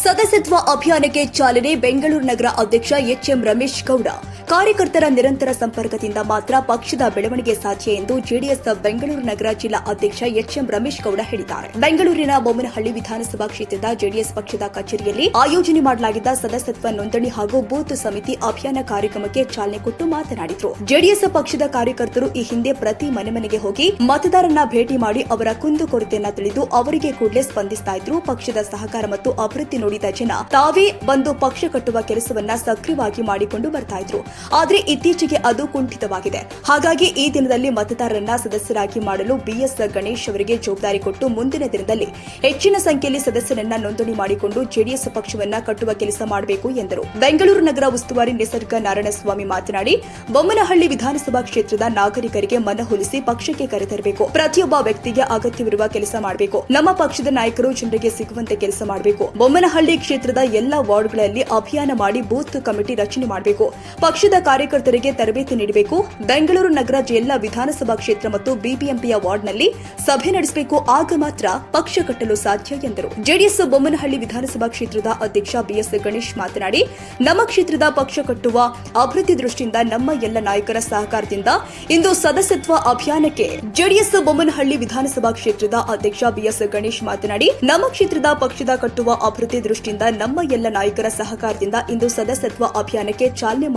ಸದಸ್ಯತ್ವ ಅಭಿಯಾನಕ್ಕೆ ಚಾಲನೆ ಬೆಂಗಳೂರು ನಗರ ಅಧ್ಯಕ್ಷ ಎಚ್ಎಂ ರಮೇಶ್ ಗೌಡ. ಕಾರ್ಯಕರ್ತರ ನಿರಂತರ ಸಂಪರ್ಕದಿಂದ ಮಾತ್ರ ಪಕ್ಷದ ಬೆಳವಣಿಗೆ ಸಾಧ್ಯ ಎಂದು ಜೆಡಿಎಸ್ ಬೆಂಗಳೂರು ನಗರ ಜಿಲ್ಲಾ ಅಧ್ಯಕ್ಷ ಎಚ್ಎಂ ರಮೇಶ್ ಗೌಡ ಹೇಳಿದ್ದಾರೆ. ಬೆಂಗಳೂರಿನ ಬೊಮ್ಮನಹಳ್ಳಿ ವಿಧಾನಸಭಾ ಕ್ಷೇತ್ರದ ಜೆಡಿಎಸ್ ಪಕ್ಷದ ಕಚೇರಿಯಲ್ಲಿ ಆಯೋಜನೆ ಮಾಡಲಾಗಿದ್ದ ಸದಸ್ಯತ್ವ ನೋಂದಣಿ ಹಾಗೂ ಬೂತ್ ಸಮಿತಿ ಅಭಿಯಾನ ಕಾರ್ಯಕ್ರಮಕ್ಕೆ ಚಾಲನೆ ಕೊಟ್ಟು ಮಾತನಾಡಿದರು. ಜೆಡಿಎಸ್ ಪಕ್ಷದ ಕಾರ್ಯಕರ್ತರು ಈ ಹಿಂದೆ ಪ್ರತಿ ಮನೆ ಮನೆಗೆ ಹೋಗಿ ಮತದಾರರನ್ನ ಭೇಟಿ ಮಾಡಿ ಅವರ ಕುಂದುಕೊರತೆಯನ್ನ ತಿಳಿದು ಅವರಿಗೆ ಕೂಡಲೇ ಸ್ಪಂದಿಸ್ತಾ ಇದ್ರು. ಪಕ್ಷದ ಸಹಕಾರ ಮತ್ತು ಅಭಿವೃದ್ಧಿ ನೋಡಿದ ಜನ ತಾವೇ ಬಂದು ಪಕ್ಷ ಕಟ್ಟುವ ಕೆಲಸವನ್ನ ಸಕ್ರಿಯವಾಗಿ ಮಾಡಿಕೊಂಡು ಬರ್ತಾ ಇದ್ರು. ಆದ್ರೆ ಇತ್ತೀಚೆಗೆ ಅದು ಕುಂಠಿತವಾಗಿದೆ. ಹಾಗಾಗಿ ಈ ದಿನದಲ್ಲಿ ಮತದಾರರನ್ನ ಸದಸ್ಯರಾಗಿ ಮಾಡಲು ಬಿಎಸ್ ಗಣೇಶ್ ಅವರಿಗೆ ಜವಾಬ್ದಾರಿ ಕೊಟ್ಟು ಮುಂದಿನ ದಿನದಲ್ಲಿ ಹೆಚ್ಚಿನ ಸಂಖ್ಯೆಯಲ್ಲಿ ಸದಸ್ಯರನ್ನ ನೋಂದಣಿ ಮಾಡಿಕೊಂಡು ಜೆಡಿಎಸ್ ಪಕ್ಷವನ್ನ ಕಟ್ಟುವ ಕೆಲಸ ಮಾಡಬೇಕು ಎಂದರು. ಬೆಂಗಳೂರು ನಗರ ಉಸ್ತುವಾರಿ ನಿಸರ್ಗ ನಾರಾಯಣಸ್ವಾಮಿ ಮಾತನಾಡಿ, ಬೊಮ್ಮನಹಳ್ಳಿ ವಿಧಾನಸಭಾ ಕ್ಷೇತ್ರದ ನಾಗರಿಕರಿಗೆ ಮನವೊಲಿಸಿ ಪಕ್ಷಕ್ಕೆ ಕರೆತರಬೇಕು ಪ್ರತಿಯೊಬ್ಬ ವ್ಯಕ್ತಿಗೆ ಅಗತ್ಯವಿರುವ ಕೆಲಸ ಮಾಡಬೇಕು. ನಮ್ಮ ಪಕ್ಷದ ನಾಯಕರು ಜನರಿಗೆ ಸಿಗುವಂತೆ ಕೆಲಸ ಮಾಡಬೇಕು. ಬೊಮ್ಮನಹಳ್ಳಿ ಕ್ಷೇತ್ರದ ಎಲ್ಲಾ ವಾರ್ಡ್ಗಳಲ್ಲಿ ಅಭಿಯಾನ ಮಾಡಿ ಬೂತ್ ಕಮಿಟಿ ರಚನೆ ಮಾಡಬೇಕು. ಪಕ್ಷದ ಕಾರ್ಯಕರ್ತರಿಗೆ ತರಬೇತಿ ನೀಡಬೇಕು. ಬೆಂಗಳೂರು ನಗರ ಜಿಲ್ಲಾ ವಿಧಾನಸಭಾ ಕ್ಷೇತ್ರ ಮತ್ತು ಬಿಬಿಎಂಪಿಯ ವಾರ್ಡ್ನಲ್ಲಿ ಸಭೆ ನಡೆಸಬೇಕು. ಆಗ ಮಾತ್ರ ಪಕ್ಷ ಕಟ್ಟಲು ಸಾಧ್ಯ ಎಂದರು. ಜೆಡಿಎಸ್ ಬೊಮ್ಮನಹಳ್ಳಿ ವಿಧಾನಸಭಾ ಕ್ಷೇತ್ರದ ಅಧ್ಯಕ್ಷ ಬಿಎಸ್ ಗಣೇಶ್ ಮಾತನಾಡಿ, ನಮ್ಮ ಕ್ಷೇತ್ರದ ಪಕ್ಷ ಕಟ್ಟುವ ಅಭಿವೃದ್ಧಿ ದೃಷ್ಟಿಯಿಂದ ನಮ್ಮ ಎಲ್ಲ ನಾಯಕರ ಸಹಕಾರದಿಂದ ಇಂದು ಸದಸ್ಯತ್ವ ಅಭಿಯಾನಕ್ಕೆ ಜೆಡಿಎಸ್ ಬೊಮ್ಮನಹಳ್ಳಿ ವಿಧಾನಸಭಾ ಕ್ಷೇತ್ರದ ಅಧ್ಯಕ್ಷ ಬಿಎಸ್ ಗಣೇಶ್ ಮಾತನಾಡಿ, ನಮ್ಮ ಕ್ಷೇತ್ರದ ಪಕ್ಷದ ಕಟ್ಟುವ ಅಭಿವೃದ್ಧಿ ದೃಷ್ಟಿಯಿಂದ ನಮ್ಮ ಎಲ್ಲ ನಾಯಕರ ಸಹಕಾರದಿಂದ ಇಂದು ಸದಸ್ಯತ್ವ ಅಭಿಯಾನಕ್ಕೆ ಚಾಲನೆ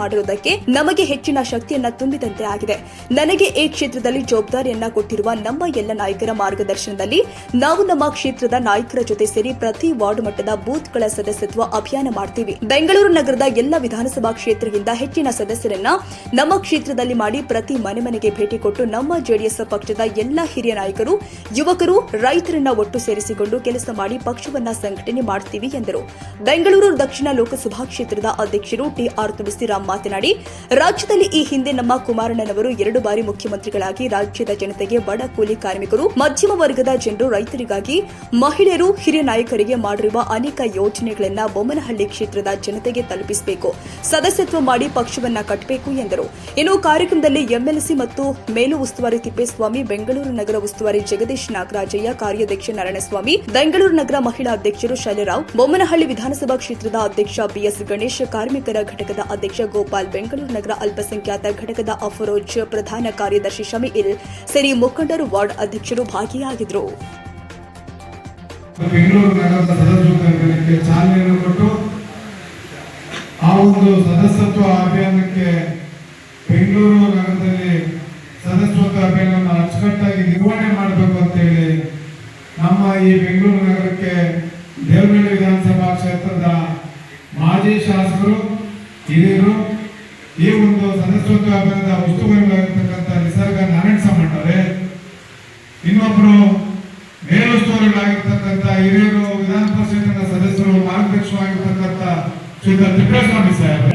ನಮಗೆ ಹೆಚ್ಚಿನ ಶಕ್ತಿಯನ್ನ ತುಂಬಿದಂತೆ ಆಗಿದೆ. ನನಗೆ ಈ ಕ್ಷೇತ್ರದಲ್ಲಿ ಜವಾಬ್ದಾರಿಯನ್ನ ಕೊಟ್ಟಿರುವ ನಮ್ಮ ಎಲ್ಲ ನಾಯಕರ ಮಾರ್ಗದರ್ಶನದಲ್ಲಿ ನಾವು ನಮ್ಮ ಕ್ಷೇತ್ರದ ನಾಯಕರ ಜೊತೆ ಸೇರಿ ಪ್ರತಿ ವಾರ್ಡ್ ಮಟ್ಟದ ಬೂತ್ಗಳ ಸದಸ್ಯತ್ವ ಅಭಿಯಾನ ಮಾಡ್ತೀವಿ. ಬೆಂಗಳೂರು ನಗರದ ಎಲ್ಲ ವಿಧಾನಸಭಾ ಕ್ಷೇತ್ರದಿಂದ ಹೆಚ್ಚಿನ ಸದಸ್ಯರನ್ನ ನಮ್ಮ ಕ್ಷೇತ್ರದಲ್ಲಿ ಮಾಡಿ ಪ್ರತಿ ಮನೆ ಮನೆಗೆ ಭೇಟಿ ಕೊಟ್ಟು ನಮ್ಮ ಜೆಡಿಎಸ್ ಪಕ್ಷದ ಎಲ್ಲ ಹಿರಿಯ ನಾಯಕರು, ಯುವಕರು, ರೈತರನ್ನ ಒಟ್ಟು ಸೇರಿಸಿಕೊಂಡು ಕೆಲಸ ಮಾಡಿ ಪಕ್ಷವನ್ನ ಸಂಘಟನೆ ಮಾಡ್ತೀವಿ ಎಂದರು. ಬೆಂಗಳೂರು ದಕ್ಷಿಣ ಲೋಕಸಭಾ ಕ್ಷೇತ್ರದ ಅಧ್ಯಕ್ಷರು ಟಿಆರ್ ತುಳಸಿರಾಮ್ ಮಾತನಾಡಿ ರಾಜ್ಯದಲ್ಲಿ ಈ ಹಿಂದೆ ನಮ್ಮ ಕುಮಾರಣ್ಣನವರು ಎರಡು ಬಾರಿ ಮುಖ್ಯಮಂತ್ರಿಗಳಾಗಿ ರಾಜ್ಯದ ಜನತೆಗೆ ಬಡ ಕೂಲಿ ಕಾರ್ಮಿಕರು, ಮಧ್ಯಮ ವರ್ಗದ ಜನರು, ರೈತರಿಗಾಗಿ ಮಹಿಳೆಯರು, ಹಿರಿಯ ನಾಯಕರಿಗೆ ಮಾಡಿರುವ ಅನೇಕ ಯೋಜನೆಗಳನ್ನ ಬೊಮ್ಮನಹಳ್ಳಿ ಕ್ಷೇತ್ರದ ಜನತೆಗೆ ತಲುಪಿಸಬೇಕು, ಸದಸ್ಯತ್ವ ಮಾಡಿ ಪಕ್ಷವನ್ನ ಕಟ್ಟಬೇಕು ಎಂದರು. ಇನ್ನು ಕಾರ್ಯಕ್ರಮದಲ್ಲಿ ಎಂಎಲ್ಸಿ ಮತ್ತು ಮೇಲು ಉಸ್ತುವಾರಿ ತಿಪ್ಪೇಸ್ವಾಮಿ, ಬೆಂಗಳೂರು ನಗರ ಉಸ್ತುವಾರಿ ಜಗದೀಶ್ ನಾಗರಾಜಯ್ಯ, ಕಾರ್ಯಾಧ್ಯಕ್ಷ ನಾರಾಯಣಸ್ವಾಮಿ, ಬೆಂಗಳೂರು ನಗರ ಮಹಿಳಾ ಅಧ್ಯಕ್ಷರು ಶೈಲರಾವ್, ಬೊಮ್ಮನಹಳ್ಳಿ ವಿಧಾನಸಭಾ ಕ್ಷೇತ್ರದ ಅಧ್ಯಕ್ಷ ಬಿಎಸ್ ಗಣೇಶ್, ಕಾರ್ಮಿಕರ ಘಟಕದ ಅಧ್ಯಕ್ಷ ಗೋಪಾಲ್ ಬೆಂಗಳೂರು ನಗರ ಅಲ್ಪಸಂಖ್ಯಾತ ಘಟಕದ ಅಫರೋಜ್ ಪ್ರಧಾನ ಕಾರ್ಯದರ್ಶಿ ಶಮೀಲ್, ಸೇರಿ ಮುಖಂಡರು ವಾರ್ಡ್ ಅಧ್ಯಕ್ಷರು ಭಾಗಿಯಾಗಿದ್ದರು ಬೆಂಗಳೂರು ನಗರದ ಸದಸ್ಯತ್ವ ಅಭಿಯಾನಕ್ಕೆ ಆ ಒಂದು ಸದಸ್ಯತ್ವ ಅಭಿಯಾನಕ್ಕೆ ಬೆಂಗಳೂರು ನಗರದಲ್ಲಿ ಸದಸ್ಯತ್ವ ಅಭಿಯಾನವನ್ನು ಅಚ್ಚುಕಟ್ಟಾಗಿ ನಿರ್ವಹಣೆ ಮಾಡಬೇಕು ಅಂತೇಳಿ ನಮ್ಮ ಈ ಬೆಂಗಳೂರು ನಗರಕ್ಕೆ ದೇವನಹಳ್ಳಿ ವಿಧಾನಸಭಾ ಕ್ಷೇತ್ರದ ಮಾಜಿ ಶಾಸಕರು, ಹಿರಿಯರು ಈ ಒಂದು ಸದಸ್ಯತ್ವ ಹಬ್ಬದ ಉಸ್ತುವಾರಿಗಳಾಗಿರ್ತಕ್ಕಂಥ ನಿಸರ್ಗ ನಾರಾಯಣ ಸಾಮಣ್ಣವರೇ ಇನ್ನೊಬ್ಬರು ಮೇಲುಸ್ತುವಾರಿಗಳಾಗಿರ್ತಕ್ಕಂಥ ಹಿರಿಯರು ವಿಧಾನ ಪರಿಷತ್ತಿನ ಸದಸ್ಯರು ಮಾರ್ಗದರ್ಶಕವಾಗಿರ್ತಕ್ಕಂಥ ಶ್ರೀಯುತ ತಿಪ್ಪೇಸ್ವಾಮಿ ಸಾಹೇಬ್.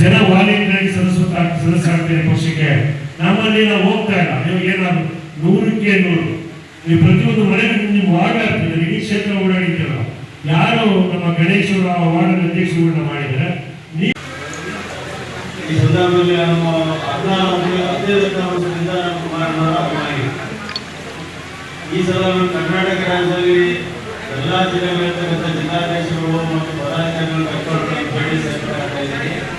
ಜನ ವಾಲಂಟಿಯರ್ ಸದಸ್ಯ ಸದಸ್ಯರಾಗ್ತಾರೆ ಪಕ್ಷಕ್ಕೆ ನಮ್ಮಲ್ಲಿ ನಾವು ಹೋಗ್ತಾ ಇಲ್ಲ. ನೀವು ಏನಾದ್ರು ನೂರಕ್ಕೆ ನೂರು. ನೀವು ಪ್ರತಿಯೊಂದು ಮನೆಗೆ ನೀವು ಆಗ್ತಿದ್ದಾರೆ ಇಡೀ ಕ್ಷೇತ್ರ ಓಡಾಡಿದ್ದೀರ ಯಾರು ನಮ್ಮ ಗಣೇಶರು, ಆ ವಾರ್ಡ್ ಅಧ್ಯಕ್ಷರುಗಳನ್ನ ಮಾಡಿದ್ರೆ ಈ ಸಂದರ್ಭದಲ್ಲಿ ನಮ್ಮ ಹದಿನಾರು ನಮ್ಮ ಅಭಿಮಾನಿ ಈ ಸಲ ಕರ್ನಾಟಕ ರಾಜ್ಯದಲ್ಲಿ ಎಲ್ಲ ಜಿಲ್ಲೆಗಳಿರ್ತಕ್ಕಂಥ ಜಿಲ್ಲಾಧ್ಯಕ್ಷರು ಮತ್ತು ಪದಾಧಿಕಾರಿಗಳು ಕರ್ಕೊಂಡು ಇದ್ದೀನಿ